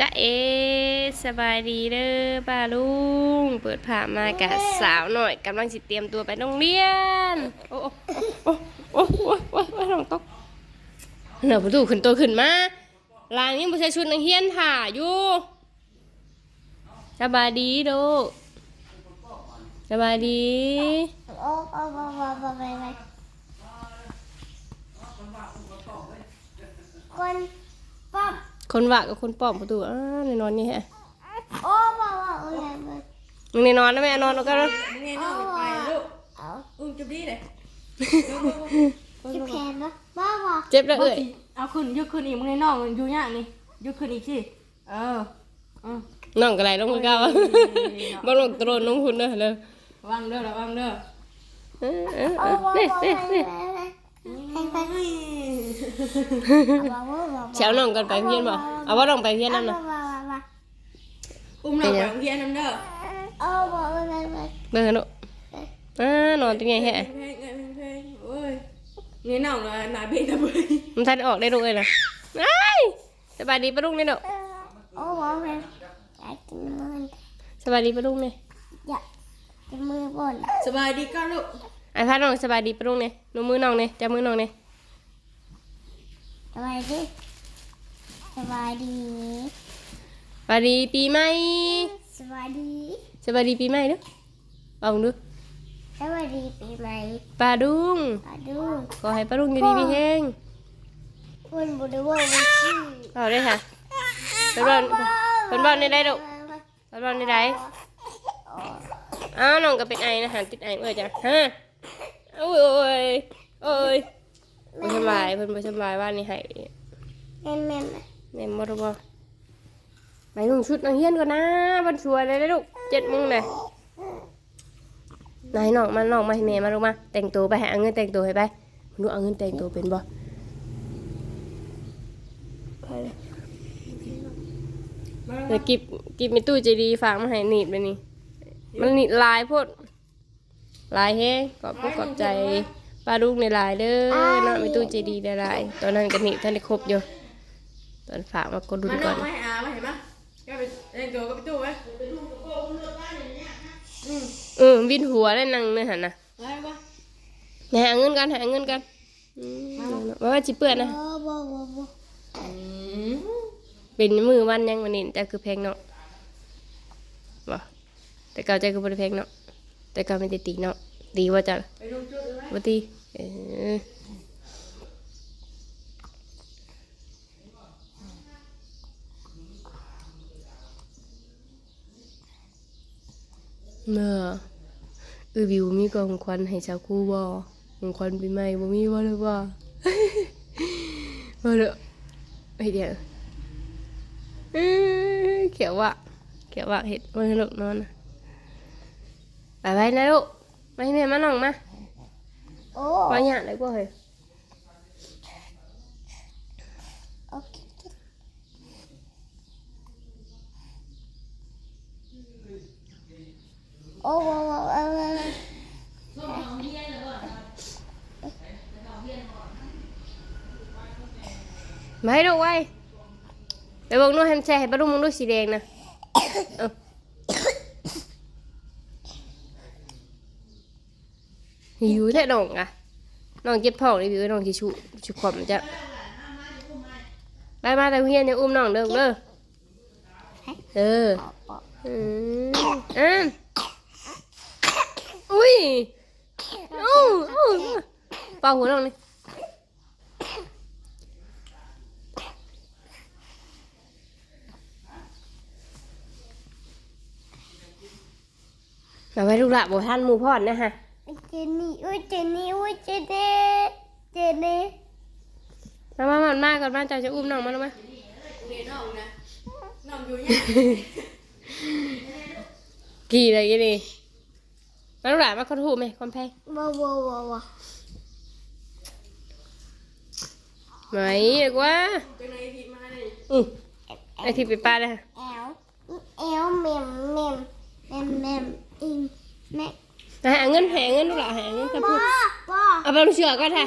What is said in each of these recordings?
จะเอสบายดีเด้อป้าลุง เปิดผ่ามากะสาวหน่อยกำลังสิเตรียมตัวไปโรงเรียน โอ้โอ้โอ้โอ้โอ้โอ้น้องตกเหนือประตูขึ้นตัวขึ้นมาลางยังบ่ใช่ชุดนักเรียนถ่าอยู่สบายดีโดสบายดีโอ้โอ้โอ้โอ้โอ้ไปไปคนป๊อป คนว่ากับคนป้อมประตูอ้าในนอนนี่ฮะโอ้โอ้โอ้โอ้ยมันมึงในนอนนะแม่นอนแล้วกันนะมึงไงน้องไปลูกเอาอุ้มจุบดีเลยจะแพนปะบ้าบ่เจ็บแล้วเอ้ยเอาขึ้นยกขึ้นอีกมึงไงน้องอยู่ยากนี่ยกขึ้นอีกสิเออเออน้องกระไรน้องมือก้าวบ้านลงตรนน้องคุณเด้อเลยระวังเด้อระวังเด้อเออเออเอโอ้อโอ้นี่โอ้นี่ไปนี่ เช้าน้องกันไปเพียนบ่เอาว่าน้องไปเพียนนั่นน่ะบ้าบ้าบ้าอุ้มน้องไปโรงเรียนน้ำเด้อโอ้โอ้ไปไปไปเบิ่งเนาะอ่านอนตัวใหญ่แฮะเพลงเพลงเพลงโอ้ยไงน้องเลยหนาเบ็ดนะเบ้ยมันทันออกได้ลูกเอ้ยนะไอ้ายสบายดีปะลุงนี่เนาะโอ้โอ้ไปอยากกินมือสบายดีปะลุงนี่อยากกินมือบนสบายดีก็ลูกไอ้พาน้องสบายดีปะลุงนี่หนูมือน้องนี่จับมือน้องนี่ สบายดีสบายดีสบายดีปีใหม่สบายดีสบายดีปีใหม่เด้อเอาดูสวัสดีปีใหม่ปลาดุงมาดูขอให้ปลาดุงอยู่ดีมีแห้งคุณบุตรว่าวันที่เอาได้ค่ะเพิ่นว่าเพิ่นว่าในได้ดอกเพิ่นว่าในได้อ้าวน้องก็เป็นไอนะหันติดไอเอ้ยจ้ะฮะโอ้ยโอ้ยโอ้ย บ่สบายเพิ่นบ่สบายว่านี่ให้แม่แม่แม่บ่รู้บ่ไปนุ่งชุดนักเรียนก่อนนะบันสวยเลยเด้อลูก7โมงเลยนายน้องมาน้องมาให้แม่มาลูกมา แต่งตัวไปให้เอาเงินแต่งตัวให้ไปหนูเอาเงินแต่งตัวเป็นบ่เดี๋ยวกิบกิบมีตู้ใจดีฝากมาให้หนีบไปนี่ มันหนีบลายพดลายแห้งขอบคุณขอบใจ ป้าลูกในลายเด้อเนาะมีตู้เจดีในลายตอนนั้นก็นี่ท่านได้ครบอยู่ตอนฝากมากดดุนมาก่น้ออนงมาให้อามาเห็นปะก็ไปเล่นตัวก็ไปตู้ไว้อืมเออวินหัวได้นั่งเนื้อหันนะอะไรวะหาเงินกันหาเงินกันอืมว่าว่าจิเปื่อนนะโอ้บ่บ่บ่อืมเป็นมือวันยังวันนี้แต่คือเพลงเนาะบ่แต่เก่าใจคือบริเพลงเนาะแต่เก่าไม่ได้ตีเนาะ ดีว่าจะไปดูจุดเลยไหมบ่ตีเออเมื่อเออวิวมีกองควันให้ชาวคู่บ่กองควันปีใหม่บ่มีบ่เลยว่าบ่เลยไอเดียวเขียวว่ะเขียวว่ะเห็ดมันลูกนอนนะไปไปนะลูก ไปให้แม่มาน้องมาโอ้ว่าหยาได้บ่เฮ้ยโอเคโอ้บ่บ่เออมาให้ลูกไว้ไปเบิ่งนู่นให้มันแช่ให้ปลาดุกมึงดูสีแดงนะเอา หิวแท้น้องอะน้องเจ็บท้องนี่หิวน้องสิชุชุขอมจะไปมาแต่เฮียนอย่าอุ้มน้องเด้อเด้อเอออืมอะอุ้ยเอ้าเอ้าเป่าหัวน้องนี่มาไว้ลูกหละบ่ท่านหมูพอดนะฮะ เจนี่อุ้ยเจนี่อุ้ยเจเน่เจเน่มามามามาก่อนมาเจ้าจะอุ้มน้องมาลงมาเรียนน้องนะน้องอยู่ยังกี่อะไรกี่นี่มาลูกหละมาขอถูกไหมความแพงบ่บ่บ่บ่ไหมเด็กว่าจังไหนพี่มาเลยอือไอที่ไปป้าเลยฮะแอลแอลเมมเมมเมมเมมอิงแม่ หาเงินหาเงินลูกหละหาเงินครับบ่พูดบ่เอาไปลูกเชือกก่อนค่ะ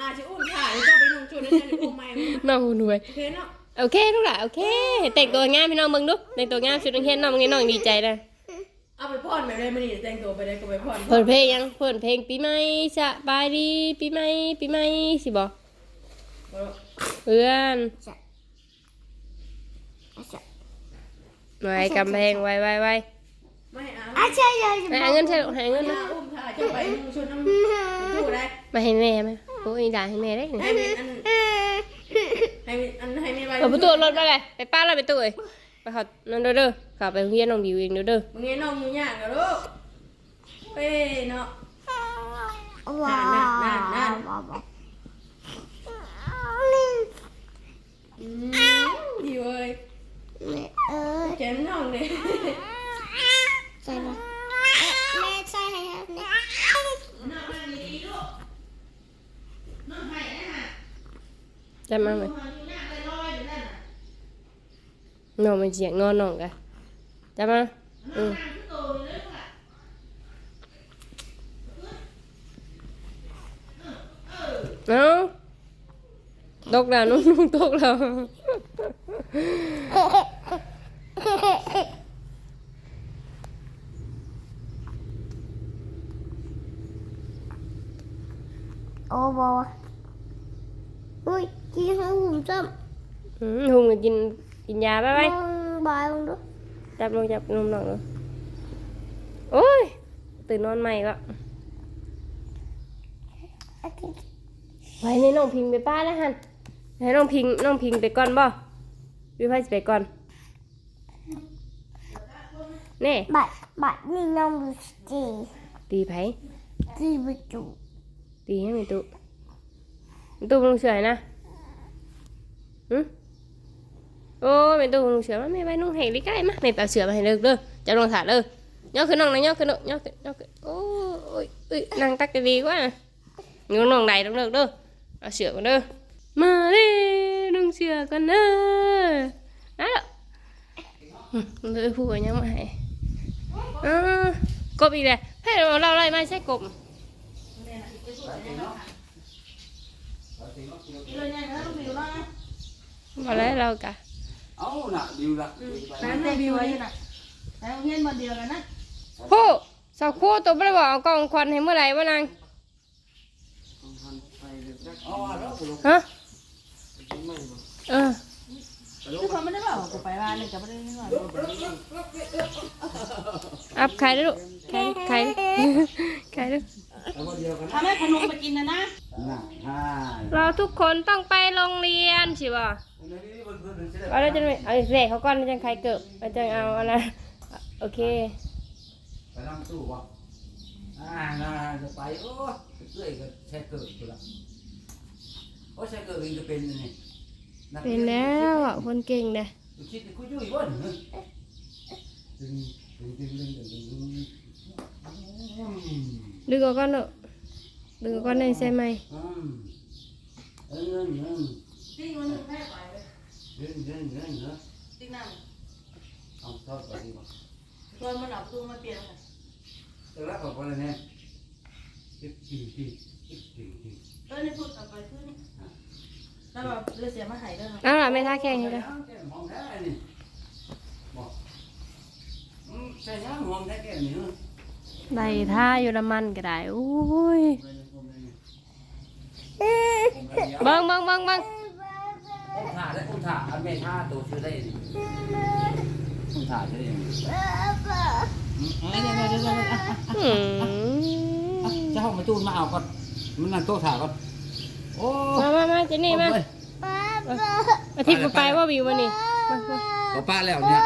อาจะอุ้มถ่ายจะไปลงจุดแล้วจะอุ้มใหม่น้องหุ่นรวยเพนเนาะโอเคลูกหล่ะโอเค แต่งตัวงามพี่น้องเบิ่งดูแต่งตัวงามชุดนักเรียนน้องมึงนี่น้องดีใจนะเอาไปพ่อนแบบได้มื้อนี้แต่งตัวไปได้ก็ไปพ่อนเปิดเพลงยังเปิดเพลงปีใหม่สบายดีปีใหม่ปีใหม่สิบอกเพื่อนอาชะไว้กำแพงไว้ไว้ไว้ ไม่เอาอาชะยายให้เอาเงินใช่หาเงินอย่านะอุ้มถ่ายจะไปนุ่งชุดน้ำตู้ได้มาให้แม่ไหมโอ้ยด่าให้แม่ได้เนี่ยให้มีอันให้มีอันให้มีใบเปิดประตูรถมาเลยไปป้าเราไปตู้เอ้ยไปเขับนั่นเด้อเด้อเขับไปโรงเรียนน้องบิวเองเด้อเด้อมึงไงน้องอยู่ยากกับลูกเป้เนาะว้าวอืมดีเว้ยแม่เอ้ย แกมน้องเลยใส่มาแม่ใส่ให้ครับเนี่ยจำมาไหมน้องมันเสีย งนอนน้องกะจำมาอืมเอาตกแล้วนุ่งๆตกแล้ว โอ้บออุ้ยกินให้หุ่มซ้ อืมหุงก็กินกินยาไปำไปมองบายมึงดูจับลงจับนมน้องเลยโอ้ย ตื่นนอนใหม่ก็ไว้ในน้องพิงไปป้าแล้วฮันให้น้องพิงน้องพิงไปก่อนบ่วิพายสิไปก่อนแน่บัดบัดนี่น้องดูจีตีไผจีบจูตีให้มีตุมีตุลงเฉยนะหึ โอ้ยมีตุลงเฉยมาไม่ไปนุ่งให้ลิใกล้มาไม่ไปเอาเสือมาให้เลิกเด้อจะลงถาดเด้อย่อขึ้นน้องนะย่อขึ้นเด้อย่อขึ้นย่อขึ้นโอ้ยเอ้ยนั่งตักจะดีกว่าอยู่น้องใดต้องเลิกเด้อเอาเสือกันเด้อมาเด้นุ่งเสือกันเด้อนั่นแหละเลยพูดว่ายังมาให้อ่ากบอีกเลยให้เราเราอะไรม่ใช่กบมาแล้วเรากะ เอาน่ะดิวละร้านในบิวไว้อยู่น่ะแล้วเงี้ยมาเดียวกันนะโหสาวคู่ตัวไม่ได้บอกเอากล่องควันให้เมื่อไหร่วะนางเอาว่าแล้วกูลงฮะเออทุกคนไม่ได้บอกกูไปบ้านเลยกับไม่ได้บอกอับใครด้วยลูกใครใครใครด้วยเอาว่าเดียวกันนะทำให้ขนมไปกินนะนะ น่ะฮ่าเราทุกคนต้องไปโรงเรียนสิบ่เดี๋ยวนี้เพิ่น เพิ่นเพิ่นสิได้เอาแล้วจะไม่เอาเสกเขาก่อนแล้วจังใครเกิบแล้วจังเอาอันนั้นโอเคไปนั่งตู้บ่อ่าน่าจะไปโอ้เอ้ยก็แช่เกิดกูละโอ้แช่เกิดเองก็เป็นนี่นักเป็รีนยแล้วอะคนเก่งเด้ดูคิดดิกูอยู่อีกบ่นดึงดึงดึงดึงดึงดึงดึงอืมดึงออกก่อนเนอะดึงออกก่อนในใช่ไหมอืมเออเงิน เงินติ้งมันหนึ่งแค่ไปเลยเงินเงินเงินเงินติ้งนั่งเอาทอดไปดีกว่าตัวมันเอาตัวมาเปลี่ยนเลยแต่ละของคนละเนี่ยจิ๊บจิ๊บจิ๊บจิ๊บจิ๊บจิ๊บเออในพูดต่อไปขึ้นแล้วแบบเลือดเสียมาหายด้วยเอาล่ะไม่ท่าแข่งให้เลยเอาแก้มหอมแท้นี่บอกอืมใส่ย่างหอมแท้แก้มนี่เนอะได้ท่าอยู่น้ำมันก็ได้โอ้ยไปเลยผมเลยเนี่ยเอ้ยผมเลยเนี่ยเบังเบังเบังเบัง ผมถ่าได้ผมถ่าอันไม่ถ่าตัวชื่อได้นี่ผมถ่าชื่อได้ยังเดี๋ยวเดี๋ยวเดี๋ยวเดี๋ยวอะอืมเจ้าห้องมาจูนมาเอาก่อนมันนั่งโต๊ะถ่าก่อนโอ้มามามาเจนี่มาเอ้ยป้าทิตย์กูไปว่าวิววันนี้มามาเอาป้าแล้วเนี่ย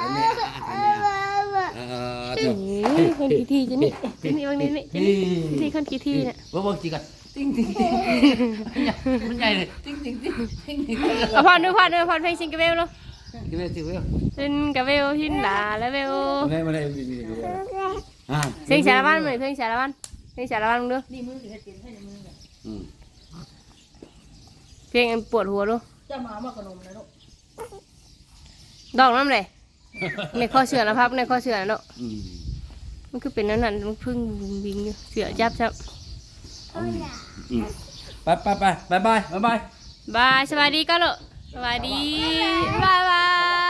อันนี้อะอันนี้อะเออเถเฮ้อะยคนกี่ทีเจนี่เจนี่บางนี้นี่เจนี่กี่ทีคนกี่ทีเนี่ย ว่าบอกจีกัน ติ้งติ้งติ้งมันใหญ่เลยติ้งติ้งติ้งติ้งติ้งเอาพรด้วยพรด้วยพรเพลงซิงเกิลเวลเนาะกี่เวลกี่เวลซิงเกิลเวลหินดาแล้วเวลมาได้มาได้มีมีมีอ่าเพลงสารวันเหมือนเพลงสารวันเพลงสารวันมึงดูนี่มือถือเปลี่ยนให้ในมือเนี่ยอืมเพลงปวดหัวดูจะมามาขนมนะลูกดอกน้ำเลยในข้อเสือนะครับในข้อเสือเนาะอืมมันคือเป็นนั่นนั่นมันพึ่งวิงวิงอยู่เสือจับจับ อืมไปไปไปบายบายบายบายบายสวัสดีก็เลยสสวัสดีบายบา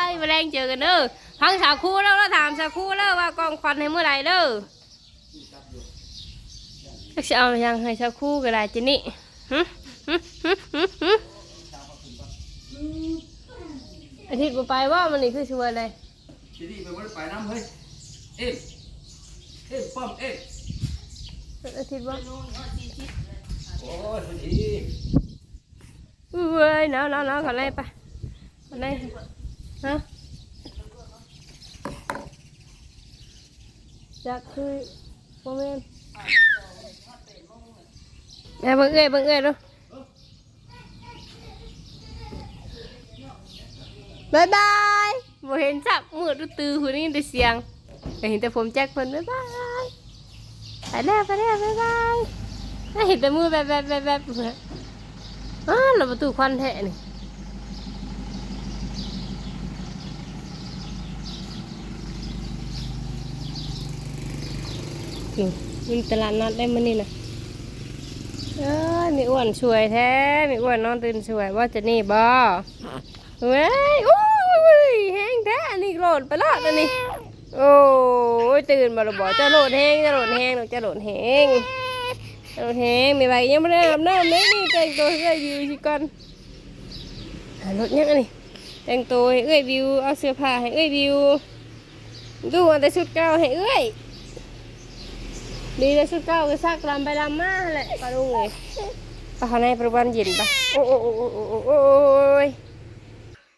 ยมาแรงเจอกันเด้อพังสาวคู่แล้วเราถามสาวคู่แล้วว่ากองควันให้เมื่อไหร่เด้อจะเอายังให้สาวคู่ก็ได้จีนี่หึหึหึหึหึอาทิตย์บ่ไปว่ามันนี่คือชวนเลยทีนี้ไปบ่ได้ไปน้ำเฮ้ยเอ็มเอ็มป้อมเอ็ม อาทิตย์ว่าโอ้ยพอดีเอ้ยหนาวหนาวหนาวขอไล่ไปขอไล่ฮะจักคือโมเมนต์แม่เบิ่งเอ้ยเบิ่งเอ้ยดูบายบายบ่เห็นจับมือดูตือหูนี่แต่เสียงแต่เห็นแต่ผมแจ็คเพิ่นบายบาย ไปแล้วไปแล้วบายบายถ้าเห็นแต่มือแบบแบบแบบแบบเพิ่นอ้าเราประตูควันแท้นี่นี่มันตลาดนัดได้มันนี่นะเอ้มีอ้วนช่วยแท้มีอ้วนนอนตื่นช่วยว่าจะนี่บ่เว้ยโอ้ยแห้งแท้นี่โหลดไปละอันนี้ โอ้ยตื่นมาแล้วบอกจะโหลดแห้งจะโหลดแห้งหนูจะโหลดแห้งจะโหลดแห้งมีใบยังไม่ได้อาบน้ำเลยนี่แต่งตัวให้เอ้ยวิวสิก่อนหารถยังอันนี้แต่งตัวให้เอ้ยวิวเอาเสื้อผ้าให้เอ้ยวิวดูเอาแต่ชุดเก่าให้เอ้ยดีเลยชุดเก้าก็ซักลำไปลำมาแหละปลาลุงเลยปลาข้างในประวันเย็นปะโอ้โอ้โอ้โอ้โอ้โอ้ย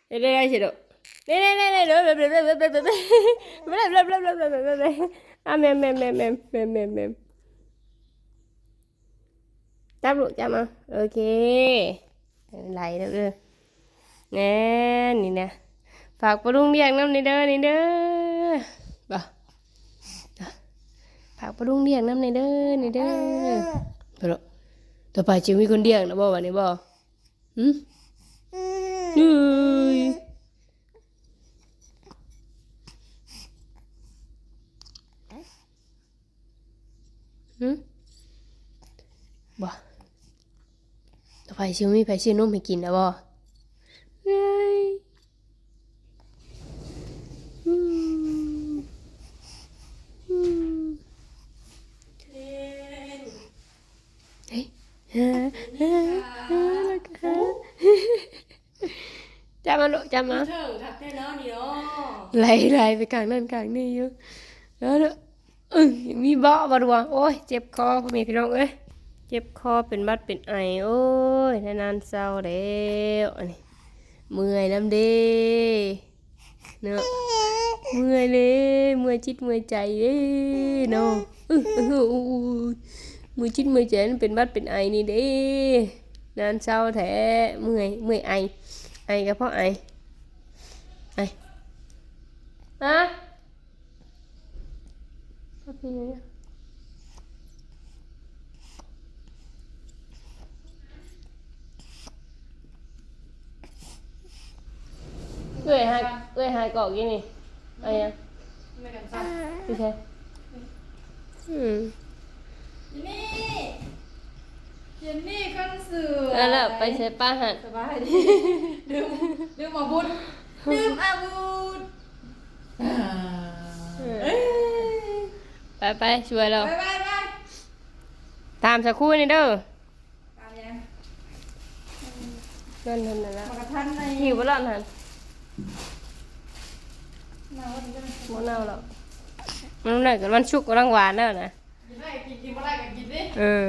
เดี๋ยวได้สิเด้อเดี๋ยวเดี๋ ยวเดี๋ยวเดี๋ยวเดี๋ยวเดี๋ยวเดี๋ยวเดี๋ยวเดี๋ยวเดี๋ยเดี๋ยเดี๋ยเดี๋ยเดี๋ยเดี๋ยวอะแมมแมมแมมแมมแมมแมมแมมจับลูกจับมาโอเคไหลเด้อเด้อแน่นี่นะฝากปลาลุงเรียกน้ำนี่เด้อนี่เด้อบ่ฝากปลาดุงเลี้ยงน้ำในเด้อในเด้อเพระต่อไปจะมีคนเลี้ยงนะบ่วันนี้บ่หืมเฮ้ยหืมบ่ต่อไป ชิวมีไผซื้อนมให้กินนะบ่เฮ้ยอืมอืมเฮ้ยฮะฮะฮะแล้วก็ฮะจำมาลูกจำมาเถิงทักแท้เนาะนี่เนาะไหลไหลไปกลางนั่นกลางนี่อยู่แล้วเด้ออึ้งยังมีเบาะบ่ดวงโอ้ยเจ็บคอพ่อแม่พี่น้องเอ้ย เจ็บคอเป็นบัดเป็นไอ โอ้ยนานๆเศร้าแล้วอันนี้เมื่อยน้ำเด้เนาะเมื่อยเลยเมื่อยจิตเมื่อยใจเด้เนาะมือชิ้นมือเจนเป็นบัดเป็นไอนี่เด้นานเศร้าแท้เมื่อยเมื่อยไอ ไอก็เพราะไอไอฮะพ่อพี่เนี่ย อ้ยหายเอ้ยหายเกาะกี่นี่ไอ้ยังไม่กันซ้พี่แค่อืมำนี่เจนนี่ข้างเสือแล้วล่ะไปใช้ป้าหันสบายดีดื่มดื่มอาบุธดื่มอาบุธเอ้ยไปไปช่วยเราไปไปไปตามสักครู่นี่เด้อตามยังนั่นนั่นนั่นละมากระทันในหิวบ่ล่ะนั่น หนาวดีจังบ่เน่าหรอกมันน่ากันมันชุกกำลังหวานเด้อนะกินได้กินกินบ่ได้ก็กินดิเออ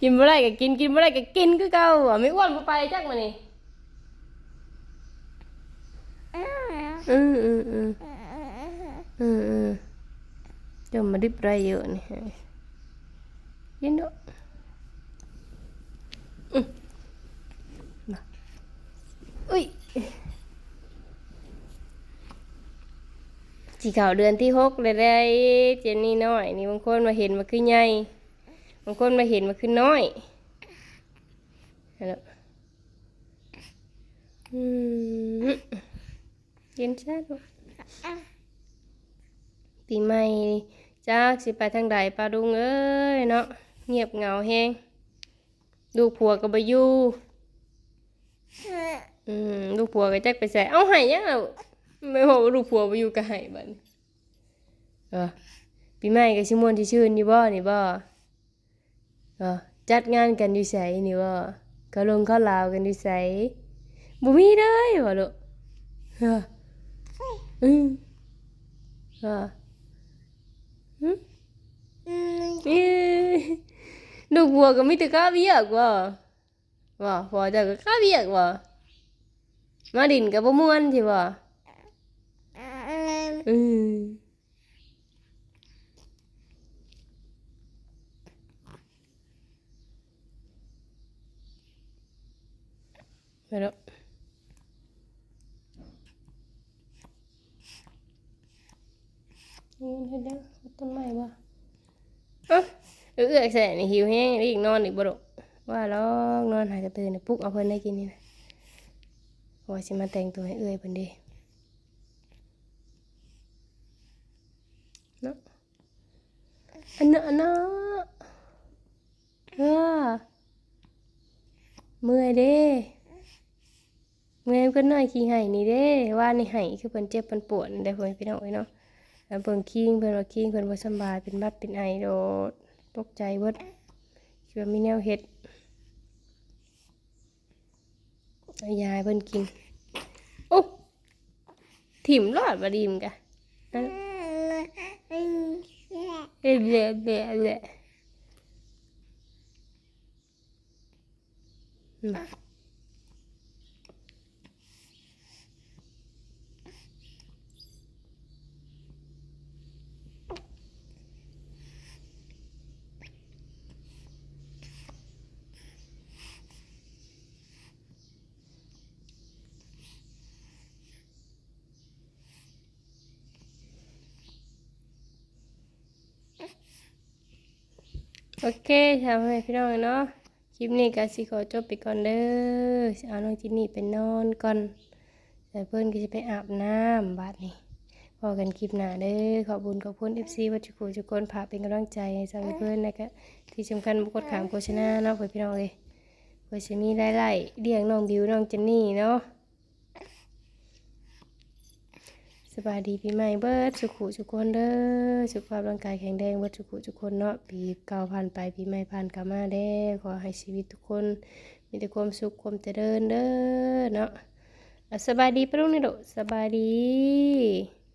กินบ่ได้ก็กินกินบ่ได้ก็กินคือเก่าอะไม่อ้วนบ่ไปจักมานี่เออเออเออเออเออเดี๋ยวมาดิบไรเยอะนี่กินเนาะอืม มาอุ้ยสีขาเดือนที่หกเลยได้เจนนี่น้อย นี่บางคนมาเห็นมาคือใหญ่บางคนมาเห็นมาคือน้อยและอืมเย็นชัดลูกปีใหม่จ้าสิไปทางใดปลาดุงเอ้ยเนาะเงียบเหงาแฮงดูผัวกับอยู่อืมลูผัวก็จักไปใส่เอาให้ยังเอา ไม่บอกว่าลูกผัวไปอยู่กับให้บัดนี้เออปีใหม่ก็ชิมวนที่ชื่นอยู่บ่นี่บ่เออจัดงานกันอยู่ไสนี่บ่ก็ลงเข้าลาวกันอยู่ไสบ่มีเลยบ่ลูกเอออืมเอออืมอืมเอ้ยลูกผัวก็มีแต่ข้าเวียกบ่บ่พอเจ้าก็ข้าเวียกบ่มาดินก็บ่ม่วนสิบ่อื มอืมไปแล้วนี่เฮ็ดแล้วเอาต้นไม้บ่เอ้าเอื้อกใส่นี่หิวแห้งอีกนอนอีกบ่ดอกว่าลอกนอนหากระตื่นน่ะปลุกเอาเพิ่นได้กินนี่นะว่าสิมาแต่งตัวให้เอื้อยเพิ่นเด้ เนาะ อันนาะอันนาะเออเมื่อยเด้เมื่อยก็น้อยขี้ไห้นี่เด้ว่าในไห้คือเพิ่นเจ็บเพิ่นปวดได้เพิ่นพี่น้องเนาะแล้วเบิ่งคิงเพิ่นว่าคิงเพิ่นบ่สบายเป็นบัดเป็นไอโดดตกใจเบิดคิดว่ามีแนวเฮ็ดยายเพิ่นกินโอ้ถิ่มรอดบ่ดีมกะนอืม เอ๊ะเละเละเละมา โอเคทำให้พี่น้องเนาะคลิปนี้ก็สิขอจบไปก่อนเด้อเอาน้องจินนี่ไปนอนก่อนแต่เพื่อนก็จะไปอาบน้ำบาดนี้พอกันคลิปหน้าเด้อขอบคุญขอบคุณเอฟซีวัชกูทุกนพาเป็นกำลังใจให้สาวเพื่อนนะคะที่สำคัญบุกดขามโฆษณาเนาะเพื่อนพี่น้องเลยเพื่อจะมีไล่เลี้ยงน้องบิวน้องเจนนี่เนาะส บายดีปีใหม่เบิร์ดสุขุสุกคนเด้อสุขภาพร่างกายแข็งแรงเบิดสุขุสุกคนเนาะปีเก่าผ่านไปปีใหม่ผ่านกลับมาเด้อขอให้ชีวิตทุกคน มีแต่ความสุขความเจริญเด้อเนาะอะสบายดีปะลุงนี่โดสบายดี